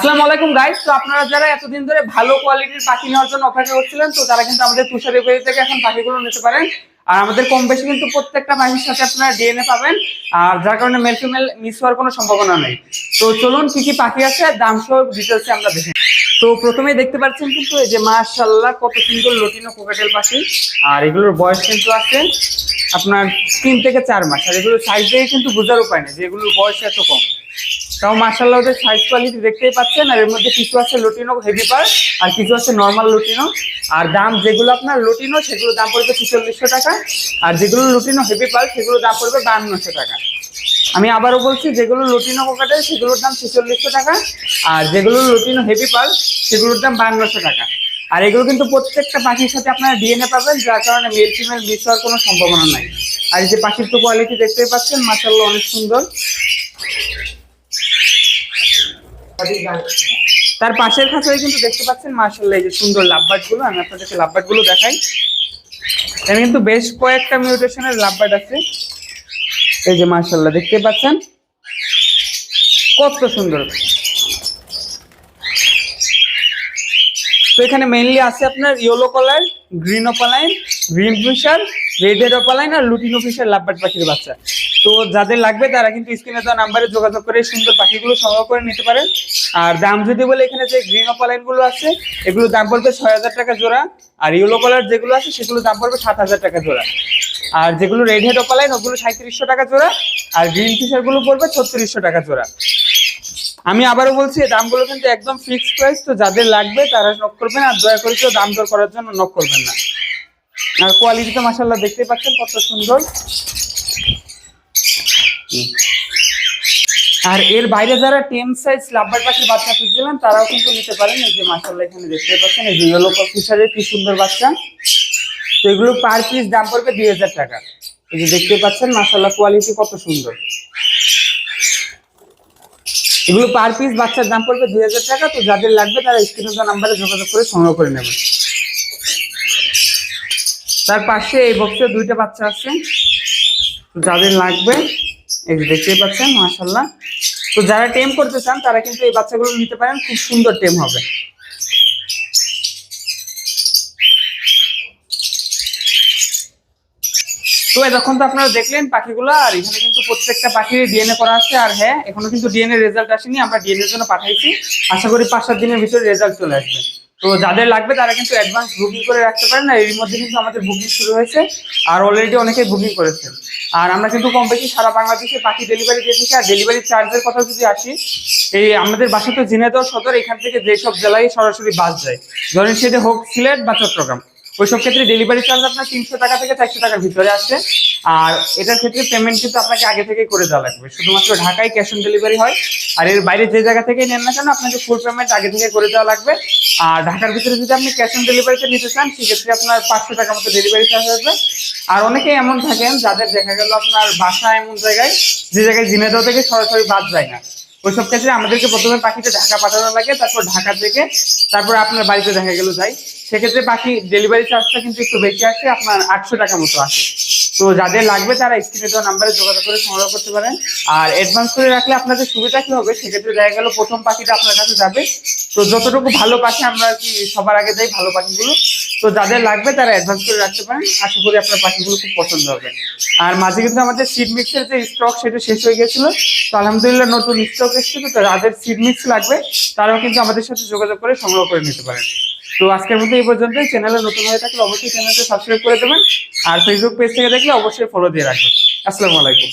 আসসালামু আলাইকুম গাইস তো আপনারা যারা এতদিন ধরে ভালো কোয়ালিটির পাখি নেওয়ার জন্য অপেক্ষা করছিলেন, তো তারা কিন্তু আমাদের তুষার রিপেয়ারি থেকে এখন পাখিগুলো নিতে পারেন। আর আমাদের কম বেশি কিন্তু প্রত্যেকটা পাখির সাথে আপনারা ডিএনএ পাবেন, আর যার কারণে মেল ফিমেল মিস হওয়ার কোনো সম্ভাবনা নেই। তো চলুন কি কি পাখি আছে, দাম সহ ডিটেলসে আমরা দেখে। তো প্রথমেই দেখতে পাচ্ছেন কিন্তু এই যে মাশাল্লাহ কত সুন্দর লটিনো কোকাটেল পাখি, আর এগুলোর বয়স কিন্তু আছে আপনার তিন থেকে চার মাস, আর এগুলোর সাইজ দেখে কিন্তু বোঝার উপায় নেই যে এগুলোর বয়স এত কম। তাও মার্শাল্লাহ ওদের সাইজ কোয়ালিটি দেখতেই পাচ্ছেন, আর এর মধ্যে কিছু আছে লুটিনো হেভি পার আর কিছু আছে নর্মাল লুটিনো। আর দাম যেগুলো আপনার লুটিনো সেগুলো দাম পড়বে ছেচল্লিশশো টাকা, আর যেগুলো লুটিনো হেভি পার সেগুলো দাম পড়বে বাহান্নশো টাকা। আমি আবারও বলছি, যেগুলো লুটিনো কোকাটে সেগুলোর দাম ছেচল্লিশশো টাকা, আর যেগুলো লুটিনো হেভি পার সেগুলোর দাম বাহান্নশো টাকা। আর এগুলো কিন্তু প্রত্যেকটা পাখির সাথে আপনারা ডিএনএ পাবেন, যার কারণে মেল ফিমেল মিস হওয়ার কোনো সম্ভাবনা নাই। আর এই যে পাখির তো কোয়ালিটি দেখতেই পাচ্ছেন মার্শাল্লাহ অনেক সুন্দর। তার পাশের খাঁচায় কিন্তু দেখতে পাচ্ছেন মার্শাল্লাহ এই যে সুন্দর লাভবার্ডগুলো, আমি আপনাদেরকে লাভবার্ডগুলো দেখাই। এখানে কিন্তু বেশ কয়েকটা মিউটেশনের লাভবার্ড আছে। এই যে মার্শাল্লাহ দেখতে পাচ্ছেন? কত সুন্দর। তো এখানে মেইনলি আছে আপনার yellow colour green opaline green Fischer red head opaline আর লুটিনো ফিশার লাভবার্ড পাখির বাচ্চা। তো যাদের লাগবে তারা কিন্তু স্ক্রিনে দেওয়া নাম্বারে যোগাযোগ করে সুন্দর পাখিগুলো সংগ্রহ করে নিতে পারেন। আর দাম যদি বলে এখানে যে গ্রিন ওপালাইনগুলো আছে, এগুলো দাম পড়বে ছয় হাজার টাকা জোড়া। আর ইয়েলো কালার যেগুলো আছে সেগুলো দাম পড়বে সাত হাজার টাকা জোড়া। আর যেগুলো রেড হেড অপালাইন ওগুলো সাঁত্রিশশো টাকা জোড়া। আর গ্রিন ফিশারগুলো পড়বে ছত্রিশশো টাকা জোড়া। আমি আবারও বলছি দামগুলো কিন্তু একদম ফিক্সড প্রাইস তো যাদের লাগবে তারা নক করবেন আর দয়া করে কেউ দাম দর করার জন্য নক করবেন না। আর কোয়ালিটি তো মাসাল্লাহ দেখতেই পাচ্ছেন, কত সুন্দর। আর এর বাইরে যারা টেম সাইজ লাভবার পাখির বাচ্চা খুঁজছিলেন তারাও কিন্তু নিতে পারেন। এই যে মাসাল্লাহ এখানে দেখতে পাচ্ছেন, এই যে ইয়েলো ফিশারের কি সুন্দর বাচ্চা। তো এগুলো পার পিস দাম পড়বে দুই হাজার টাকা। এই যে দেখতে পাচ্ছেন মাসাল্লাহ কোয়ালিটি কত সুন্দর। এগুলো পার পিস বাচ্চার দাম পড়বে দুই হাজার টাকা। তো যাদের লাগবে তারা স্ক্রিনে নাম্বারে যোগাযোগ করে সংগ্রহ করে নেবেন। তার পাশে এই বক্সে দুইটা বাচ্চা আছে। যাদের লাগবে এই যে দেখতেই পাচ্ছেন মাশাল্লাহ তো যারা টেম করতে চান, তারা কিন্তু এই বাচ্চাগুলো নিতে পারেন, খুব সুন্দর টেম হবে। তো এতক্ষণ তো আপনারা দেখলেন পাখিগুলো, আর এখানে কিন্তু প্রত্যেকটা পাখির ডিএনএ করা আছে, আর হ্যাঁ এখনও কিন্তু ডিএনএ রেজাল্ট আসেনি, আমরা ডিএনএ জন্য পাঠাইছি। আশা করি পাঁচ সাত দিনের ভিতরে রেজাল্ট চলে আসবে। তো যাদের লাগবে তারা কিন্তু অ্যাডভান্স বুকিং করে রাখতে পারেন আর এর মধ্যে কিন্তু আমাদের বুকিং শুরু হয়েছে। আর অলরেডি অনেকেই বুকিং করেছে। আর আমরা কিন্তু কম বেশি সারা বাংলাদেশে পাখি ডেলিভারি দিয়ে থাকি। আর ডেলিভারি চার্জের কথা যদি আসি, এই আমাদের বাসা তো ঝিনাইদহ সদর, এখান থেকে যেসব জেলায় সরাসরি বাস যায়। ধরেন সেটা হোক সিলেট বা চট্টগ্রাম। ওইসব ক্ষেত্রে ডেলিভারি চার্জ আপনার তিনশো টাকা থেকে চারশো টাকার ভিতরে আসে। আর এটার ক্ষেত্রে পেমেন্ট কিন্তু আপনাকে আগে থেকেই করে দেওয়া লাগবে। শুধুমাত্র ঢাকায় ক্যাশ অন ডেলিভারি হয়। আর এর বাইরে যে জায়গা থেকেই নেন না কেন, আপনাকে ফুল পেমেন্ট আগে থেকে করে দেওয়া লাগবে। আর ঢাকার ভিতরে যদি আপনি ক্যাশ অন ডেলিভারিতে নিতে চান, সেক্ষেত্রে আপনার পাঁচশো টাকা মতো ডেলিভারি চার্জ আসবে। আর অনেকেই এমন থাকেন, যাদের দেখা গেল আপনার বাসা এমন জায়গায়, যে জায়গায় ঝিনাইদহ থেকে সরাসরি বাদ যায় না। ওইসব ক্ষেত্রে আমাদেরকে প্রথমে পাখিটা ঢাকা পাঠানো লাগে, তারপর ঢাকা থেকে, তারপর আপনার বাড়িতে দেখা গেল যাই সেক্ষেত্রে পাখি ডেলিভারি চার্জটা কিন্তু একটু বেশি আসে, আপনার আটশো টাকা মতো আসে। তো যাদের লাগবে তারা স্ক্রিনে দেওয়া নাম্বারে যোগাযোগ করে সংগ্রহ করতে পারেন। আর অ্যাডভান্স করে রাখলে আপনাদের সুবিধা কি হবে? সেক্ষেত্রে দেখা গেল প্রথম পাখিটা আপনার কাছে যাবে। তো যতটুকু ভালো পাখি আমরা কি সবার আগে যাই ভালো পাখিগুলো। তো যাদের লাগবে তারা অ্যাডভান্স করে রাখতে পারেন। আশা করি আপনার পাখিগুলো খুব পছন্দ হবে। আর মাঝে কিন্তু আমাদের সিড মিক্সের যে স্টক সেটা শেষ হয়ে গেছিল তো আলহামদুলিল্লাহ নতুন স্টক এসেছিল। তো যাদের সিড মিক্স লাগবে, তারাও কিন্তু আমাদের সাথে যোগাযোগ করে সংগ্রহ করে নিতে পারেন। তো আজকের মধ্যে এই পর্যন্ত চ্যানেলে নতুন হয়ে থাকলে অবশ্যই চ্যানেলটা সাবস্ক্রাইব করে দেবেন। আর ফেসবুক পেজ থেকে দেখলে অবশ্যই ফলো দিয়ে রাখবেন। আসসালামু আলাইকুম।